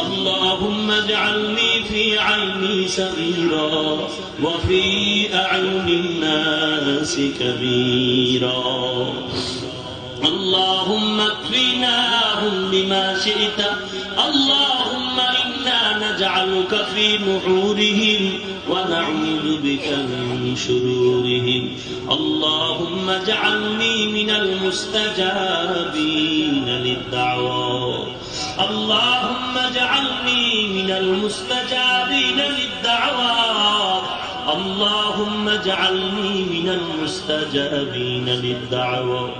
اللهم اجعلني في عيني صغيرا وفي أعين الناس كبيرا. اللهم اكفناهم بما شئت. اللهم إنا نجعلك في نحورهم ونعوذ بك من شرورهم. اللهم اجعلني من المستجابين للدعوات اللهم اجعلني من المستجابين للدعوات. اللهم اجعلني من المستجابين للدعوات.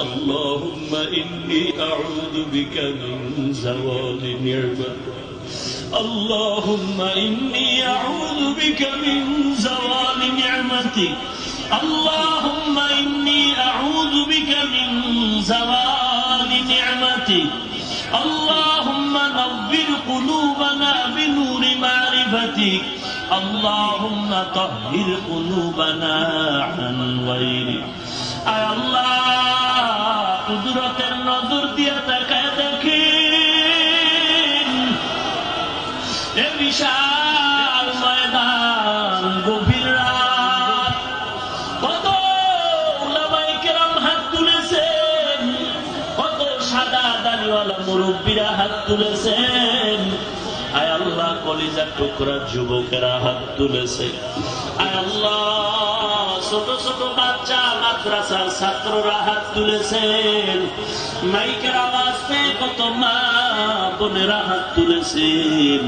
اللهم إني أعوذ بك من زوال نعمتك اللهم إني أعوذ بك من زوال نعمتك اللهم إني أعوذ بك من زوال نعمتك اللهم نظر قلوبنا بنور معرفتك. اللهم طهر قلوبنا عن غيرك أي الله قدرتك তুলেছেন আয় আল্লাহ, কলিজার টুকরা যুবকেরা হাত তুলেছে। আয় আল্লাহ, ছোট ছোট বাচ্চা, মাদ্রাসার ছাত্ররা হাত তুলেছেন। মাইকের আওয়াজ পেয়ে কত মা বোনেরা হাত তুলেছেন।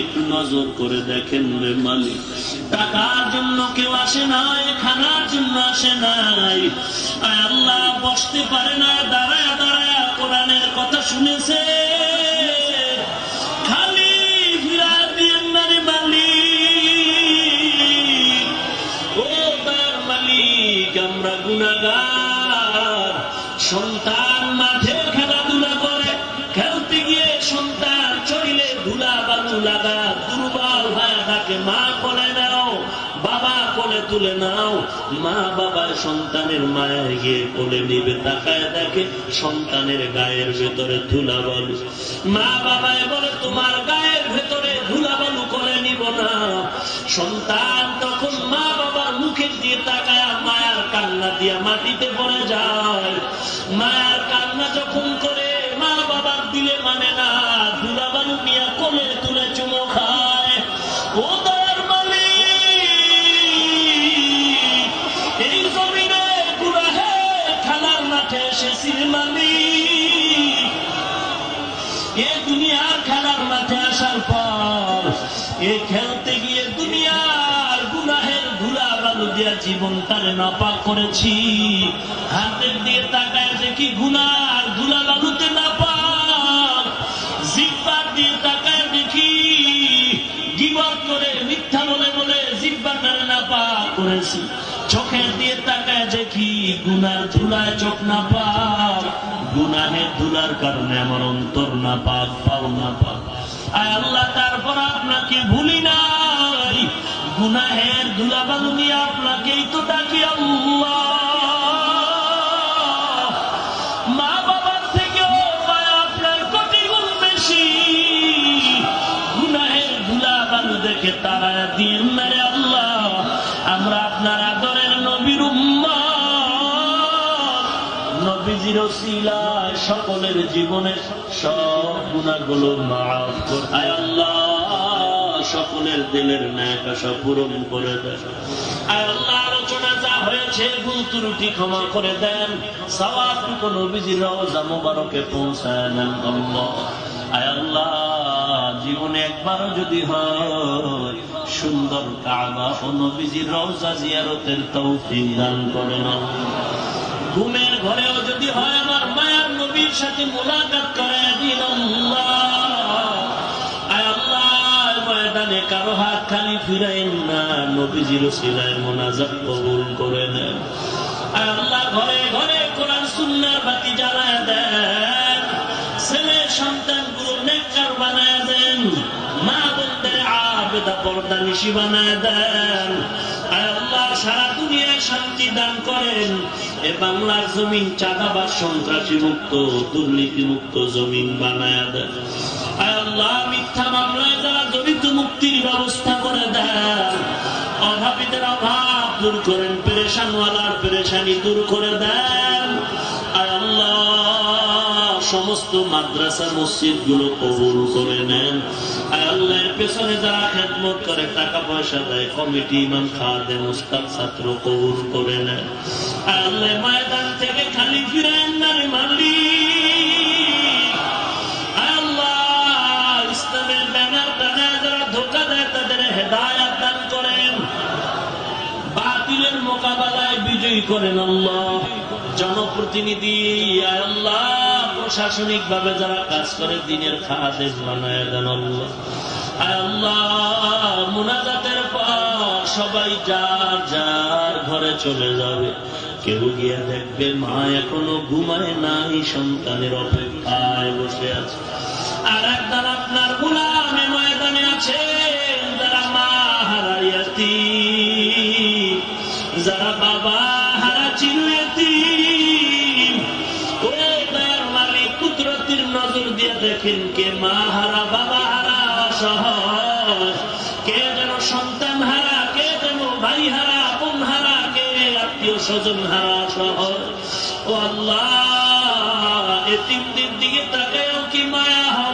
একটু নজর করে দেখেন রে মালিক, টাকার জন্য কেউ আসে নাই, খানার জন্য আসে নাই। আল্লাহ, বসতে পারে না, দাঁড়ায় দাঁড়ায় কোরআনের কথা শুনেছে। থাকে মা কোলে নাও, বাবা কোলে তুলে নাও। মা বাবা সন্তানের মায়ের গিয়ে কোলে নিবে, তাকায় দেখে সন্তানের গায়ের ভেতরে ধুলা বালু মা বাবায় বলে, তোমার গায়ের ভেতরে ধুলা বালু কোলে নিব না। সন্তান তখন মা বাবার মুখের দিয়ে তাকায়, মায়ার কান্না দিয়া মাটিতে পড়ে যায়। মায়ার কান্না যখন করে, মা বাবার দিলে মানে না। ও দয়ার এই জমিনে গুনাহে খেলার মাঠে এসেছি মালিক। এ দুনিয়ার খেলার মাঠে আসার পর, এ খেলতে গিয়ে দুনিয়ার গুনাহের ধুলা বালু দিয়া জীবন তারে নাপাক করেছি। হাতের দিয়ে তাকায় কি গুনার ধুলা বালুতে নাপাক। জিব্বার দিয়ে তাকায় দেখি গিবত করে মিথ্যা বলে বলে জিব্বাটারে নাপাক করেছি। চোখের দিয়ে তাকায় দেখি গুনার ধুলায় চোখ না পাক। গুনাহের ধুলার কারণে আমার অন্তর না পাক, পাও না পাক। আয় আল্লাহ, তারপর আপনাকে ভুলি নাই। গুনাহের ধুলা বালু নিয়ে আপনাকেই তো ডাকি আল্লাহ। দেখে তারা দিয়ে মেরে আল্লাহ, আমরা আপনার আদরের নবীর নবীজির ওসিলায় সকলের জীবনের সব গুণাগুলো মাফ করে। আয় আল্লাহ, সকলের দিলের ন্যায় আশা পূরণ করে দেন আয় আল্লাহ, আলোচনা যা হয়েছে, ভুল ত্রুটি ক্ষমা করে দেন। সওয়াবটুকু নবীজির রওজা মোবারকে পৌঁছায় নেন আল্লাহ। আয় আল্লাহ জীবনে একবারও যদি হয়, সুন্দর কাবা ও নবীজির রওজা জিয়ারতের তৌফিক দান করেন আল্লাহ ঘুমের ঘরেও যদি হয় আমার মায়ার নবীর সাথে মোলাকাত করে, দিন কারও হাত খালি ফিরাইন না, নবীজির সিলায় মোনাজাত কবুল করে নেন। আল্লাহ, ঘরে ঘরে কোরআন সুন্নার বাতি জ্বালায় দেন। ছেলে সন্তানগুলো নেককার বানায় আবেদা পর্দা নিশি বানায় দেন। আল্লাহ, সারা দুনিয়ায় শান্তি দান করেন। এ বাংলার জমিন চাঁদাবাস সন্ত্রাসী মুক্ত, দুর্নীতি মুক্ত জমিন বানায় দেন। আল্লাহ, মিথ্যা মামলায় যারা জড়িত মুক্তির ব্যবস্থা করে দেন। অভাবীদের অভাব দূর করেন, পেরেশানওয়ালার পেরেশানি দূর করে দেন। সমস্ত মাদ্রাসা মসজিদগুলো কবুল করে নেন। আয় আল্লাহর পেছনে যারা খেদমত করে টাকা পয়সা দেয়, কমিটি ইমাম খাওয়াদের মুস্তাক ছাত্র কবুল করে নেন। আল্লাহ ময়দান থেকে খালি ফিরেন আল্লাহ বাতিলের মোকাবেলায় বিজয়ী করেন আল্লাহ। জনপ্রতিনিধি আল্লাহ। প্রশাসনিক ভাবে যারা কাজ করে, দিনের খাদেশ বানায় দেন মুনাজাতের পর সবাই যার যার ঘরে চলে যাবে। কেউ গিয়া দেখবে মা এখনও ঘুমায় নাই, সন্তানের অপেক্ষায় বসে আছে। আর একদল আপনার গুলামে ময়দানে আছে, যারা মা হারাইয়াতি, যারা বাবা দেখেন কে মা হারা বাবা হারা অসহজ। কে যেন সন্তান হারা কে যেন ভাই হারা বোন হারা কে আত্মীয় স্বজন হারা সহজ ও আল্লাহ এ তিন দিন দিকে তাকেও কি মায়া হবে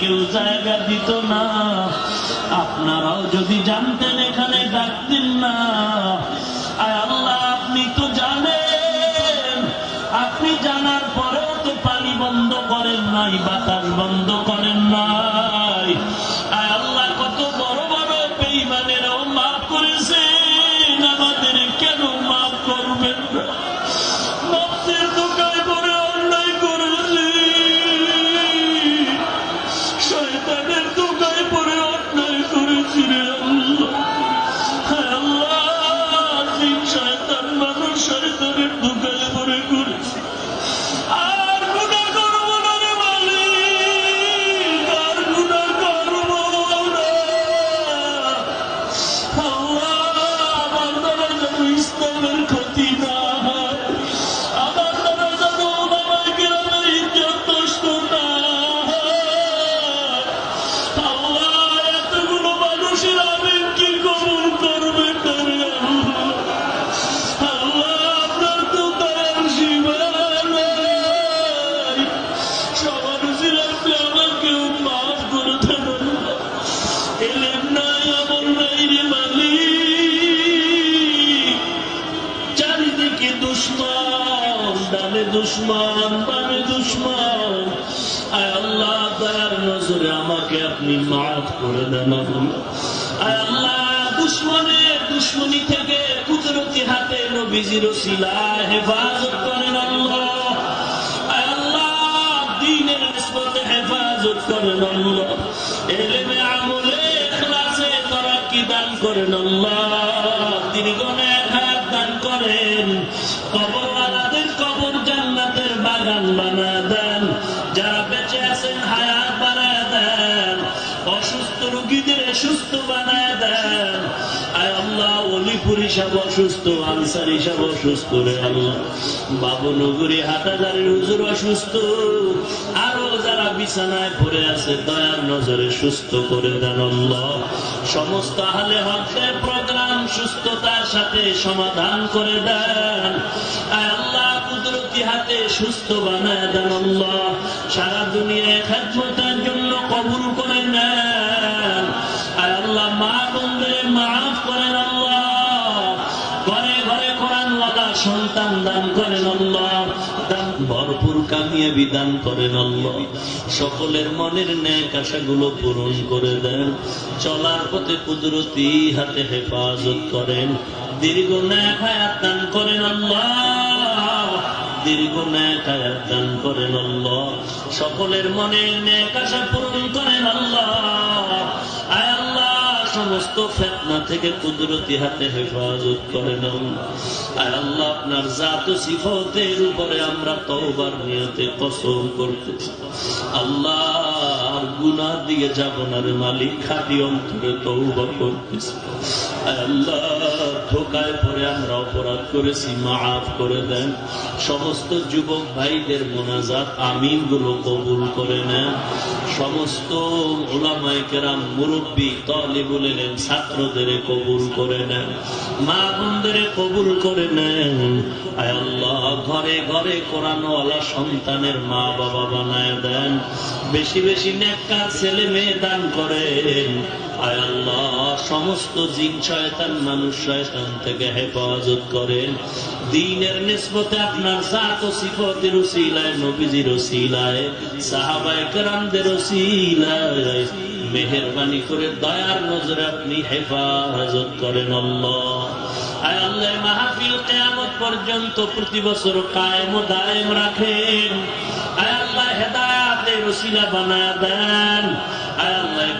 কেউ জায়গা দিত না। আপনারাও যদি জানতেন এখানে আমাকে আপনি মাফ করে দেন। দুশ্মনের দুশ্মনী থেকে কুদরতি হাতে নবীজির হেফাজত করেন দান করেন কবরওয়ালাদের কবর জান্নাতের বাগান বানা যারা বেঁচে আছেন, হায়াত সুস্থ বানায় দেন। আয় আল্লাহ, অলিপুর হিসাব অসুস্থ, আনসার হিসাব অসুস্থ রে আল্লাহ। হুজুর অসুস্থ। আরও যারা বিছানায় পড়ে আছে, দয়ার নজরে সুস্থ করে দেন আল্লাহ। সমস্ত হকের প্রোগ্রাম সুস্থতার সাথে সমাধান করে দেন। আয় আল্লাহ, কুদরতি হাতে সুস্থ বানায় দেন আল্লাহ। সারা দুনিয়ায় জন্য কবুল করে নেন। মা করেন সকলের মনের ন্যাক আশাগুলো পূরণ করে দেন। চলার পথে কুদরতি হাতে হেফাজত করেন। দীর্ঘ ন্যাক হায়াত দান করেন দীর্ঘ ন্যাক হায়াত দান করেন সকলের মনের ন্যাক আশা পূরণ করেন আল্লাহ। সমস্ত ফেতনা থেকে কুদরতি হাতে হেফাজত করেন আল্লাহ আয় আল্লাহ আপনার জাত সিফতের উপরে আমরা তওবার নিয়তে কসম করতেছি আল্লাহ আর যাব না রে মালিক অন্তরে করতেছি আল্লাহ পরে আমরা অপরাধ করেছি, মাফ করে দেন। সমস্ত যুবক ভাইদের মোনাজাত আমিনগুলো কবুল করে নেন। সমস্ত ওলামায়কেরাম মুরব্বী তলিবুল এলেন ছাত্রদের কবুল করে নেন মা বোনদের কবুল করে নেন। আয় আল্লাহ, ঘরে ঘরে কোরআনওয়ালা সন্তানের মা বাবা বানায় দেন। বেশি বেশি নেককার ছেলে মেয়ে দান করেন। সমস্ত জিন শয়তান, মানুষ শয়তান থেকে হেফাজত করেন দিনের নিসবতে আপনার জাত ও সিফতের উসিলায়, নবীজির উসিলায়, সাহাবায়ে কেরামদের মেহেরবানি করে দয়ার নজরে আপনি হেফাজত করেন আল্লাহ। আয় আল্লাহ মাহফিল কিয়ামত পর্যন্ত প্রতি বছর কায়েম ও দায়েম রাখেন। আয় আল্লাহ, হেদায়াতের উসিলা বানায় দেন।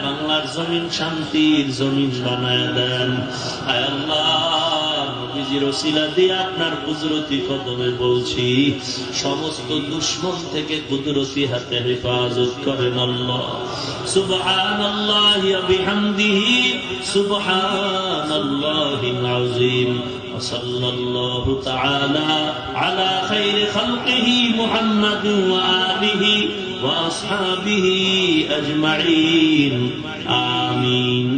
বাংলার জমিন শান্তির জমিন বানায় দেন আয় আল্লাহ নবীজির ওসিলা দিয়ে আপনার কুদরতি কদমে বলছি সমস্ত দুশ্মন থেকে কুদরতি হাতে হেফাজত করেন আল্লাহ সুবহানাল্লাহ বিহামদিহি সুবহানাল্লাহিল আযীম وصلى الله تعالى على خير خلقه محمد وآله وأصحابه أجمعين. آمين.